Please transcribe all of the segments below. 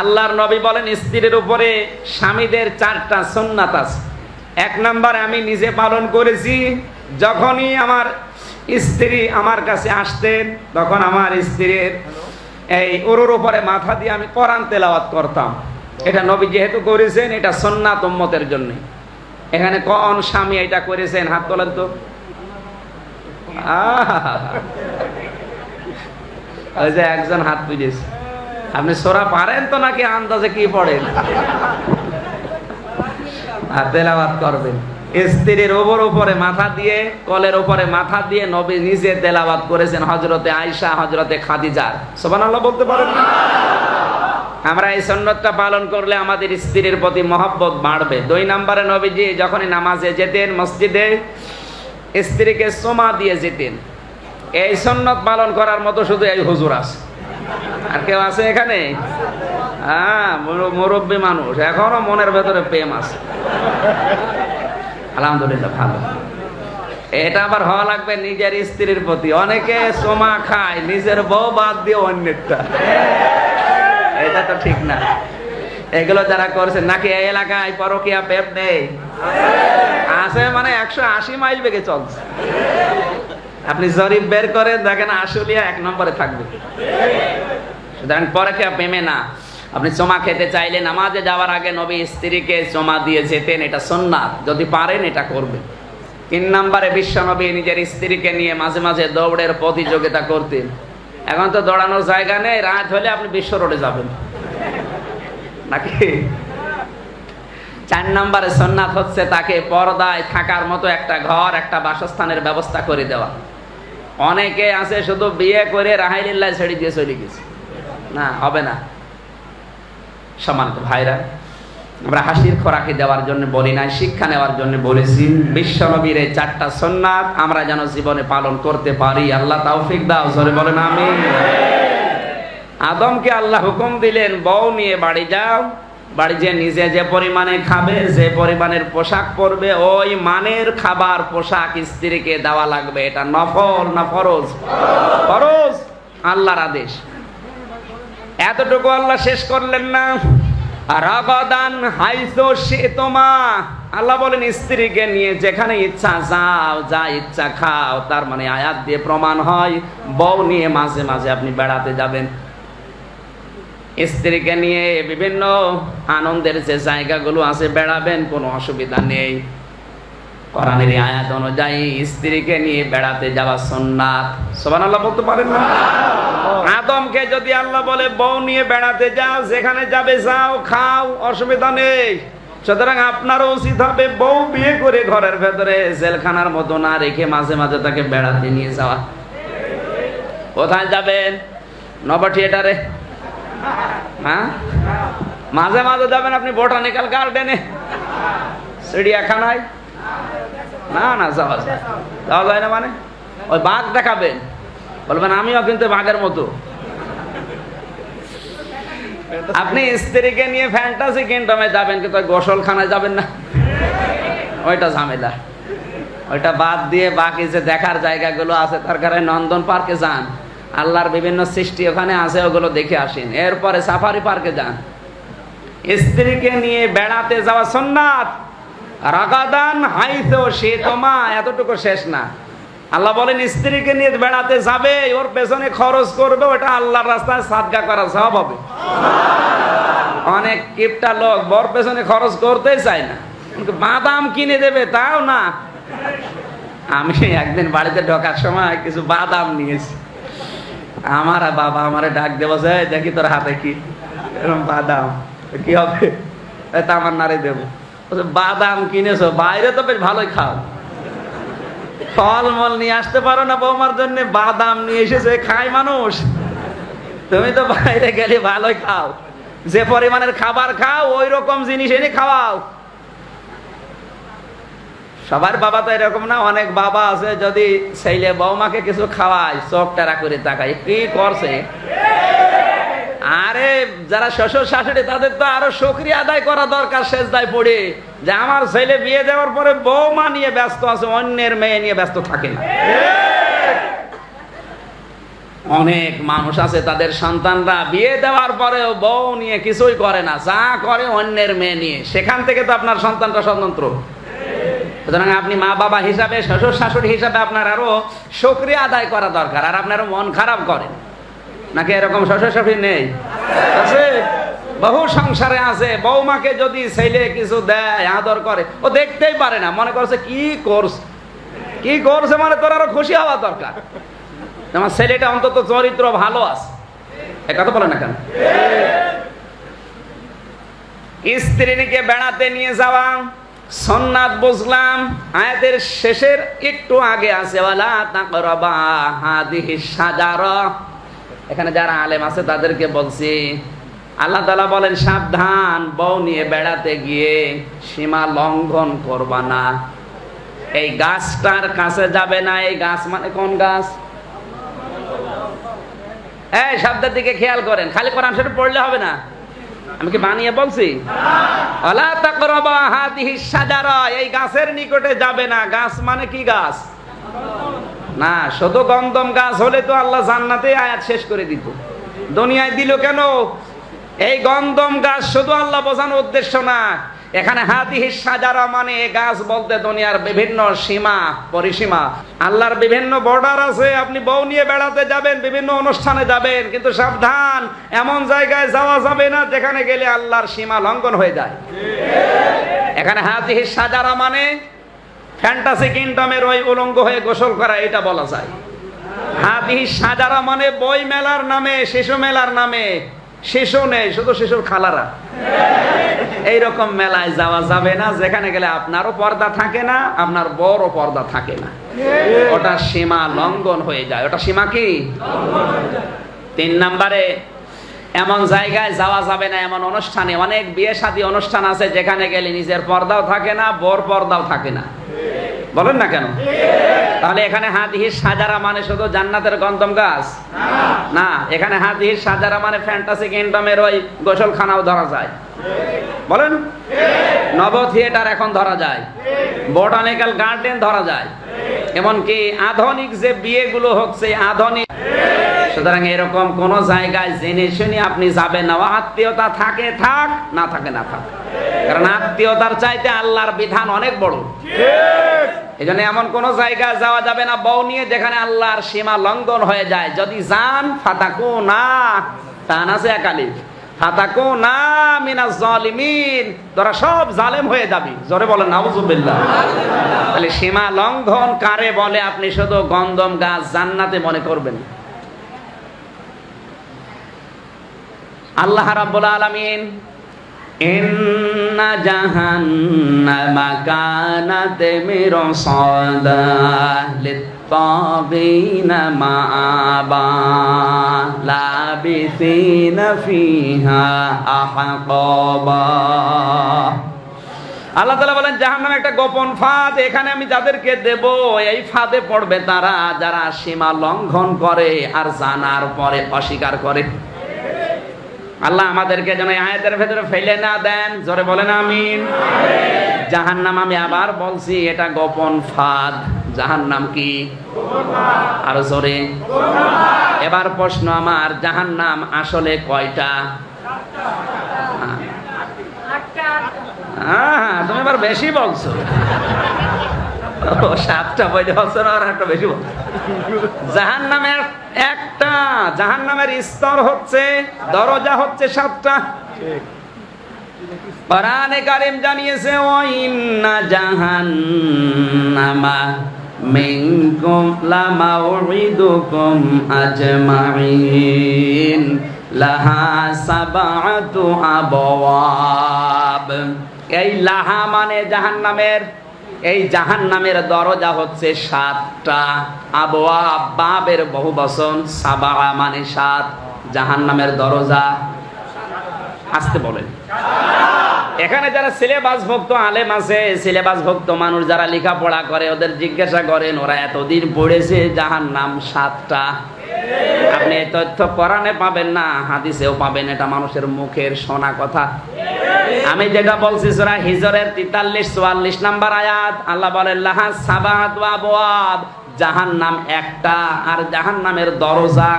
আল্লাহর নবী বলেন স্ত্রীর উপরে স্বামীদের চারটা সুন্নাত আছে। এক নাম্বার আমি নিজে পালন করেছি, যখনই আমার স্ত্রী আমার কাছে আসতেন, তখন আমার স্ত্রীর এই ওর উপরে মাথা দিয়ে আমি কোরআন তেলাওয়াত করতাম। এটা নবী যেহেতু করেছেন, এটা সন্ন্যাত উম্মতের জন্য। এখানে কোন স্বামী এটা করেছেন? হাত তোলেন তো! ওই যে একজন হাত বুঝেছে আপনি সোরা পারেন তো নাকি আন্দাজে কি পড়েন? আর তেলাওয়াত করবেন। স্ত্রীর ওপর উপরে মাথা দিয়ে, কলের উপরে মাথা দিয়ে নবী নিজে তেলাওয়াত করেছেন হজরতে আয়সা হজরতে খাদিজার সোবানাল্লাহ বলতে পারেন আমরা এই সন্ন্যতটা পালন করলে আমাদের স্ত্রীর প্রতি মহব্বত বাড়বে। দুই নম্বরে নবীজি যখনই নামাজে যেতেন, মসজিদে স্ত্রীকে সোমা দিয়ে যেতেন। এই সন্ন্যত পালন করার মতো শুধু এই হুজুর আছে। আর কেউ আছে এখানে? হ্যাঁ মুরব্বী মানুষ। এখনও মনের ভেতরে প্রেম আছে। আলহামদুলিল্লাহ, ভালো। এটা আবার হওয়া লাগবে নিজের স্ত্রীর প্রতি। অনেকে সোমা খায়, নিজের বউ বাদ দিয়ে অন্যেরটা। এটা তো ঠিক না। এগুলো যারা করছে, নাকি এই এলাকায় পরকিয়া পেপ নেই? আছে মানে একশো আশি মাইল বেগে চলছে। আপনি জরিপ বের করেন, দেখেন আশুলিয়া এক নম্বরে থাকবে। সুতরাং পরকিয়া প্রেমে না? আপনি চমা খেতে চাইলে নামাজে যাওয়ার আগে নবী স্ত্রীকে চমা দিয়ে যেতেন, এটা সন্ন্যাত যদি পারেন, এটা করবেন। তিন নম্বরে বিশ্বনবী নিজের স্ত্রীকে নিয়ে মাঝে মাঝে দৌড়ের প্রতিযোগিতা করতেন। এখন তো দৌড়ানোর জায়গা নেই, রাত হলে আপনি বিশ্ব রোডে যাবেন। নাকি? চার নম্বরে সন্ন্যাত হচ্ছে তাকে পর্দায় থাকার মতো একটা ঘর, একটা বাসস্থানের ব্যবস্থা করে দেওয়া। অনেকে আছে শুধু বিয়ে করে রাহাইলিল্লাহ ছেড়ে দিয়ে চলে গেছে। না, হবে না। সমান্ত ভাইরা, আমরা হাসির খোরাকি দেওয়ার জন্য বলি নাই, শিক্ষা নেওয়ার জন্য বলেছি বিশ্বনবীর এই চারটা সন্ন্যাত আমরা যেন জীবনে পালন করতে পারি। আল্লাহ তাওফিক দাও, জোরে বলেন আমি আদমকে আল্লাহ হুকুম দিলেন, বউ নিয়ে বাড়ি যাও। বাড়ি যে নিজে যে পরিমাণে খাবে, যে পরিমাণের পোশাক পরবে, ওই মানের খাবার, পোশাক স্ত্রীকে দেওয়া লাগবে। এটা নফল না ফরজ? ফরজ। আল্লাহর আদেশ। এতটুকু আল্লাহ শেষ করলেন না। হাইসো সে তোমা। আল্লাহ বলেন, স্ত্রীকে নিয়ে যেখানে ইচ্ছা যাও, যা ইচ্ছা খাও। তার মানে আয়াত দিয়ে প্রমাণ হয়, বউ নিয়ে মাঝে মাঝে আপনি বেড়াতে যাবেন। স্ত্রীকে নিয়ে বিভিন্ন আনন্দের যে জায়গাগুলো আছে, বেড়াবেন, কোনো অসুবিধা নেই। কোরআনের আয়াত অনুযায়ী স্ত্রীকে নিয়ে বেড়াতে যাওয়া সন্ন্যাত সোবান আল্লাহ বলতে পারেন না? আদমকে যদি আল্লাহ বলে, বউ নিয়ে বেড়াতে যাও, যেখানে যাবে যাও, খাও, অসুবিধা নেই। সুতরাং আপনারও উচিত হবে বউ বিয়ে করে ঘরের ভেতরে জেলখানার মতো না রেখে মাঝে মাঝে তাকে বেড়াতে নিয়ে যাওয়া। কোথায় যাবেন? নবা থিয়েটারে হ্যাঁ? মাঝে মাঝে যাবেন আপনি বোটানিক্যাল গার্ডেনে? চিড়িয়াখানায়? না না, যাওয়া যায়। যাওয়া যায় না মানে? ওই বাঘ দেখাবেন। বলবেন, আমিও কিন্তু বাঘের মতো। আপনি স্ত্রীকে নিয়ে ফ্যান্টাসি কিংডমে যাবেন, কিন্তু গোসলখানায় যাবেন না। ওইটা ঝামেলা। ওইটা বাদ দিয়ে বাকি যে দেখার জায়গাগুলো আছে, তার কারণে নন্দন পার্কে যান। আল্লাহর বিভিন্ন সৃষ্টি ওখানে আছে, ওগুলো দেখে আসেন। এরপরে সাফারি পার্কে যান। স্ত্রীকে নিয়ে বেড়াতে যাওয়া সন্ন্যাত। রাগাদান হাইতো সে তোমা এতটুকু শেষ না। আল্লাহ বলেন, স্ত্রীকে নিয়ে বেড়াতে যাবে, ওর পেছনে খরচ করবে, ওটা আল্লাহর রাস্তায় সাদগা করা সব হবে। অনেক কিপটা লোক, বর পেছনে খরচ করতেই চায় না। বাদাম কিনে দেবে, তাও না। আমি একদিন বাড়িতে ঢোকার সময় কিছু বাদাম নিয়েছি। আমার বাবা আমারে ডাক দেবো যে দেখি তোর হাতে কি? এরকম বাদাম। কি হবে? তো আমার নারে দেবো। বাদাম কিনেছো, বাইরে তো বেশ ভালোই খাও। ফলমূল নিয়ে আসতে পারো না বৌমার জন্য, বাদাম নিয়ে এসেছে খায় মানুষ। তুমি তো বাইরে গেলে ভালোই খাও। যে পরিমাণের খাবার খাও, ওই রকম জিনিস এনে খাওয়াও। সবার বাবা তো এরকম না, অনেক বাবা আছে যদি ছেলে বৌমাকে কিছু খাওয়ায়, চোখ টেরা করে তাকায়, কি করছে? আরে, যারা শ্বশুর শাশুড়ি, তাদের তো আরও সক্রিয় আদায় করা দরকার শেষ দায় পড়ে। যে আমার ছেলে বিয়ে দেওয়ার পরে বৌমা নিয়ে ব্যস্ত আছে, অন্যের মেয়ে নিয়ে ব্যস্ত থাকে না। অনেক মানুষ আছে, তাদের সন্তানরা বিয়ে দেওয়ার পরেও বউ নিয়ে কিছুই করে না, যা করে অন্যের মেয়ে নিয়ে। সেখান থেকে তো আপনার সন্তানটা স্বতন্ত্র। সুতরাং আপনি মা বাবা হিসাবে শ্বশুর শাশুড়ি হিসাবে আপনার আরও সক্রিয় আদায় করা দরকার, আর আপনারও মন খারাপ করেন। নাকি এরকম শ্বশুর শাশুড়ি নেই? আছে বহু সংসারে আছে বৌমাকে যদি ছেলে কিছু দেয়, আদর করে, ও দেখতেই পারে না, মনে করছে কি করছে? কি করছে মানে তোর আরও খুশি হওয়া দরকার। আমার ছেলেটা অন্তত চরিত্র ভালো আছে। এ কথা বলে না কেন? স্ত্রীকে বেড়াতে নিয়ে যাওয়া সন্ন্যাত বুঝলাম, আয়াতের শেষের একটু আগে আছে, ওয়ালা তাকরাবা হাদিহি সাজারা। এখানে যারা আলেম আছে তাদেরকে বলছি, আল্লাহ তালা বলেন, সাবধান, বউ নিয়ে বেড়াতে গিয়ে সীমা লঙ্ঘন করবা না। এই গাছটার কাছে যাবে না, এই গাছ মানে কোন গাছ? এই, শব্দের দিকে খেয়াল করেন, খালি কোরআন শরীফ পড়লে হবে না। আমি কি বানিয়ে বলছি? অলা তাকরাবা হাদিহি সাজারা এই গাছের নিকটে যাবে না। গাছ মানে কি গাছ? না, শুধু গন্ধম গাছ হলে তো আল্লাহ জান্নাতে আয়াত শেষ করে দিত। দুনিয়ায় দিল কেন? এই গন্ধম গাছ শুধু আল্লাহ বোঝানোর উদ্দেশ্য না। এখানে হাতিহি সাজারা মানে গাছ বলতে দুনিয়ার বিভিন্ন সীমা, পরিসীমা। আল্লাহর বিভিন্ন বর্ডার আছে, আপনি বউ নিয়ে বেড়াতে যাবেন, বিভিন্ন অনুষ্ঠানে যাবেন, কিন্তু সাবধান, এমন জায়গায় যাওয়া যাবে না যেখানে গেলে আল্লাহর সীমা লঙ্ঘন হয়ে যায়। এখানে হাতিহি সাজারা মানে ফ্যান্টাসি কিংডমের ওই উলঙ্গ হয়ে গোসল করা, এটা বলা যায়। হাতিহি সাজারা মানে বই মেলার নামে, শিশু মেলার নামে। শিশু নেই, শুধু শিশুর খালারা। এইরকম মেলায় যাওয়া যাবে না, যেখানে গেলে আপনারও পর্দা থাকে না, আপনার বড় পর্দা থাকে না। ওটা সীমা লঙ্ঘন হয়ে যায়। ওটা সীমা কি? তিন নম্বরে, এমন জায়গায় যাওয়া যাবে না, এমন অনুষ্ঠানে, অনেক বিয়ে শাদী অনুষ্ঠান আছে, যেখানে গেলে নিজের পর্দাও থাকে না বর পর্দাও থাকে না। বলেন না কেন? তাহলে এখানে হাতিহির সাজারা মানে শুধু জান্নাতের গন্ধম গাছ? না, এখানে হাতিহির সাজারা মানে ফ্যান্টাসি কিংডমের ওই গোসলখানাও ধরা যায়। বলেন? নব থিয়েটার এখন ধরা যায়। বোটানিক্যাল গার্ডেন ধরা যায়। এমনকি আধুনিক যে বিয়েগুলো হচ্ছে, আধুনিক সুতরাং এরকম কোন জায়গায় জেনে শুনে আপনি যাবেন না। আত্মীয়তা থাকে, থাক, না থাকে, না থাক। কারণ আত্মীয়তার চাইতে আল্লাহর বিধান অনেক বড়। এই জন্য এমন কোন জায়গায় যাওয়া যাবে না বউ নিয়ে যেখানে আল্লাহর সীমা লঙ্ঘন হয়ে যায়। যদি যান ফাতাকু না টান আছে একালি। ফাতাকু না মিনা জালিমিন তোরা সব জালেম হয়ে যাবি। জোরে বলেন নাউজুবিল্লাহ। তাহলে সীমা লঙ্ঘন কারে বলে? আপনি শুধু গন্ধম গাছ জান্নাতে মনে করবেন। আল্লাহ রাব্বুল আলামিন ইন্না জাহান্নামা কানাত মিরসাদা লিত্তাগিনা মাআবা লাবিসিনা ফিহা আহকাবা আল্লাহ তালা বলেন জাহান একটা গোপন ফাঁদ, এখানে আমি যাদেরকে দেব, এই ফাঁদে পড়বে তারা, যারা সীমা লঙ্ঘন করে আর জানার পরে অস্বীকার করে। আল্লাহ আমাদেরকে যেন আয়াতের ভেতরে ফেলে না দেন। জোরে বলেন আমিন। জাহান নাম আমি আবার বলছি, এটা গোপন ফাঁদ। জাহান নাম কি? আরও জোরে। এবার প্রশ্ন আমার জাহান নাম আসলে কয়টা? হ্যাঁ। হ্যাঁ তুমি এবার বেশি বলছো। সাতটা বলছো আর একটা বেশি জাহান নামের একটা জাহান নামের স্তর হচ্ছে, দরজা হচ্ছে সাতটা। কোরআনে কারিম জানিয়েছে ওয়াইন্না জাহান্নামা মিনকুম লামাউইদুকুম আজমাইন লাহা সাবাতু আবওয়াব। এই লাহা মানে জাহান্নামের এই জাহান্নামের দরজা হচ্ছে সাতটা। আবওয়াব, বাবের বহু বচন সাবা মানে সাত। জাহান্নামের দরজা আসতে বলেন। এখানে যারা সিলেবাস ভক্ত, আলেম আছে, সিলেবাস ভক্ত মানুষ যারা লেখাপড়া করে, ওদের জিজ্ঞাসা করেন, ওরা এতদিন পড়েছে যাহার নাম সাতটা? আপনি তথ্য কোরআনে পাবেন না, হাদিসেও পাবেন, এটা মানুষের মুখের শোনা কথা। আমি যেটা বলছি সুরা হিজরের তেতাল্লিশ, চুয়াল্লিশ নাম্বার আয়াত, আল্লাহ বলেন, লাহা সাবাত ওয়া আবওয়াব জাহান নাম একটা আর জাহান নামের দরজা।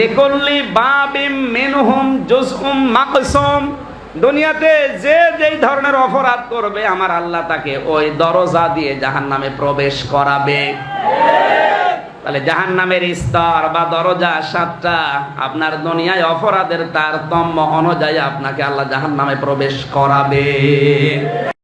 লিকুল্লি বাবিম মিনহুম জুজউম মাকসুম। দুনিয়াতে যে যেই ধরনের অপরাধ করবে, আমার আল্লাহ তাকে ওই দরজা দিয়ে জাহান নামে প্রবেশ করাবে। তাহলে জাহান নামের স্তর বা দরজা সাতটা আপনার দুনিয়ায় অপরাধের তারতম্য অনুযায়ী আপনাকে আল্লাহ জাহান নামে প্রবেশ করাবে।